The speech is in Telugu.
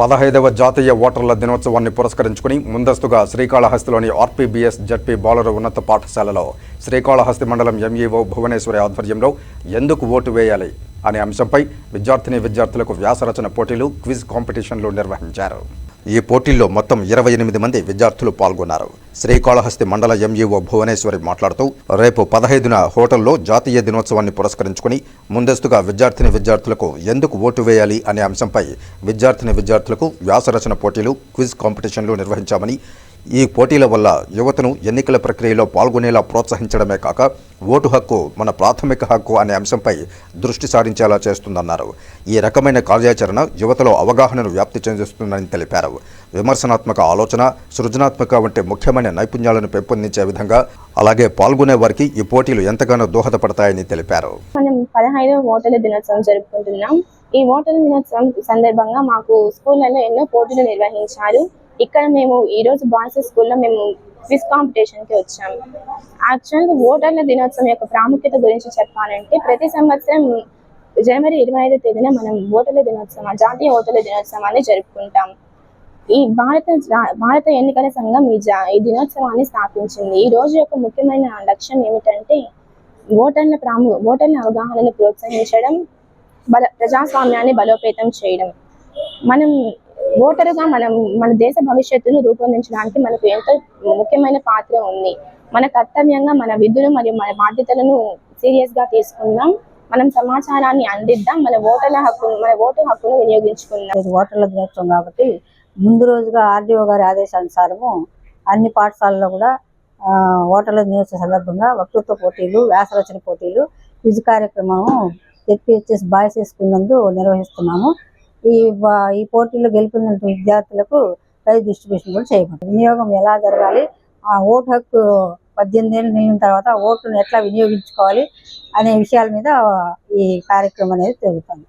పదహైదవ జాతీయ ఓటర్ల దినోత్సవాన్ని పురస్కరించుకుని ముందస్తుగా శ్రీకాళహస్తిలోని ఆర్పీబీఎస్ జడ్పీ బాలుర ఉన్నత పాఠశాలలో శ్రీకాళహస్తి మండలం ఎంఈఓ భువనేశ్వరి ఆధ్వర్యంలో ఎందుకు ఓటు వేయాలి అనే అంశంపై విద్యార్థిని విద్యార్థులకు వ్యాసరచన పోటీలు క్విజ్ కాంపిటీషన్లు నిర్వహించారు. ఈ పోటీల్లో మొత్తం ఇరవై ఎనిమిది మంది విద్యార్థులు పాల్గొన్నారు. శ్రీకాళహస్తి మండల ఎంఈఓ భువనేశ్వరి మాట్లాడుతూ రేపు పదహైదున హోటల్లో జాతీయ దినోత్సవాన్ని పురస్కరించుకుని ముందస్తుగా విద్యార్థిని విద్యార్థులకు ఎందుకు ఓటు వేయాలి అనే అంశంపై విద్యార్థిని విద్యార్థులకు వ్యాసరచన పోటీలు క్విజ్ కాంపిటీషన్లు నిర్వహించామని ఈ పోటీల వల్ల యువతను ఎన్నికల ప్రక్రియలో పాల్గొనేలా ప్రోత్సహించడమే కాక ఓటు హక్కు మన ప్రాథమిక హక్కు అనే అంశంపై దృష్టి సారించేలా చేస్తుందన్నారు. ఈ రకమైన కార్యాచరణ యువతలో అవగాహనను వ్యాప్తి చెందిస్తుందని తెలిపారు. విమర్శనాత్మక ఆలోచన సృజనాత్మక వంటి ముఖ్యమైన నైపుణ్యాలను పెంపొందించే విధంగా అలాగే పాల్గొనే వారికి ఈ పోటీలు ఎంతగానో దోహదపడతాయని తెలిపారు. మనం పదహైదవ ఓటర్ల దినోత్సవం జరుపుకుంటున్నాం. ఈ ఓటర్ల దినోత్సవం సందర్భంగా మాకు స్కూళ్ళలో ఎన్నో పోటీలు నిర్వహించారు. ఇక్కడ మేము ఈరోజు బాయ్స్ స్కూల్లో మేము క్విజ్ కాంపిటీషన్కి వచ్చాము యాక్చువల్గా ఓటర్ల దినోత్సవం యొక్క ప్రాముఖ్యత గురించి చెప్పాలంటే ప్రతి సంవత్సరం జనవరి ఇరవై ఐదో తేదీన మనం ఓటర్ల దినోత్సవం జాతీయ ఓటర్ల దినోత్సవాన్ని జరుపుకుంటాం. ఈ భారత జా- భారత ఎన్నికల సంఘం ఈ జా ఈ దినోత్సవాన్ని స్థాపించింది. ఈ రోజు యొక్క ముఖ్యమైన లక్ష్యం ఏమిటంటే ఓటర్ల ప్రాము ఓటర్ల అవగాహనను ప్రోత్సహించడం బల ప్రజాస్వామ్యాన్ని బలోపేతం చేయడం. మనం ఓటరుగా మనం మన దేశ భవిష్యత్తును రూపొందించడానికి మనకు ఎంతో ముఖ్యమైన పాత్ర ఉంది. మన కర్తవ్యంగా మన విధులు మరియు మన బాధ్యతలను సీరియస్గా తీసుకుందాం. మనం సమాచారాన్ని అందిద్దాం. మన ఓటర్ల హక్కును మన ఓటు హక్కును వినియోగించుకుందాం. ఓటర్ల దినోత్సవం కాబట్టి ముందు రోజుగా ఆర్డీఓ గారి ఆదేశానుసారము అన్ని పాఠశాలల్లో కూడా ఓటర్ల దినోత్సవ సందర్భంగా వక్తృత్వ పోటీలు వ్యాసరచన పోటీలు క్విజ్ కార్యక్రమం ఎస్పీహెచ్ఎస్ బాయ్స్ స్కూల్ నందు నిర్వహిస్తున్నాము. ఈ ఈ పోటీలో గెలుపొందిన విద్యార్థులకు ప్రైజ్ డిస్ట్రిబ్యూషన్ కూడా చేయబడుతుంది వినియోగం ఎలా జరగాలి? ఆ ఓటు హక్కు పద్దెనిమిది ఏళ్ళు నిండిన తర్వాత ఓటును ఎట్లా వినియోగించుకోవాలి అనే విషయాల మీద ఈ కార్యక్రమం అనేది జరుగుతుంది.